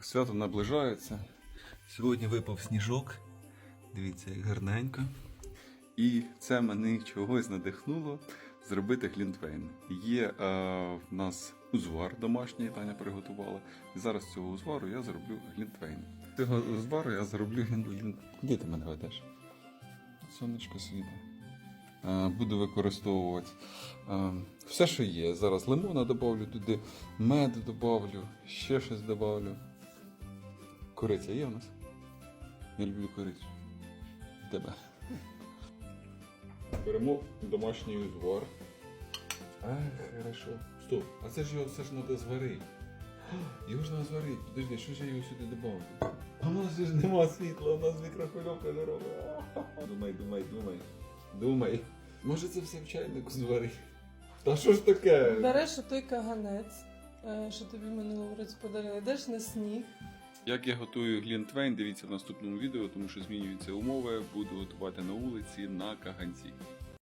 Свято наближається. Сьогодні випав сніжок. Дивіться, як гарненько. І це мене чогось надихнуло зробити глінтвейн. Є е, в нас узвар домашній, Таня приготувала. І зараз цього узвару я зроблю глінтвейн. Цього узвару я зроблю глінтвейн. Куди ти мене ведеш? Сонечко світе. Е, Буду використовувати е, все, що є. Зараз лимона додавлю туди, мед додавлю, ще щось додавлю. Кориця є у нас? Я люблю корицю. Тебе. Беремо домашній узвар. Ах, хорошо. Стоп, а це ж його все ж треба зварити. Його ж треба зварити. Подожди, що ж я його сюди додав? А у нас же ж нема світла, у нас мікрохвильовка не робить. Думай, думай, думай. Думай. Може це все в чайнику зварити? Та що ж таке? Береш той каганець, е, що тобі минулого році подарили, йдеш на сніг. Як я готую глінтвейн, дивіться в наступному відео, тому що змінюються умови. Буду готувати на вулиці на каганці.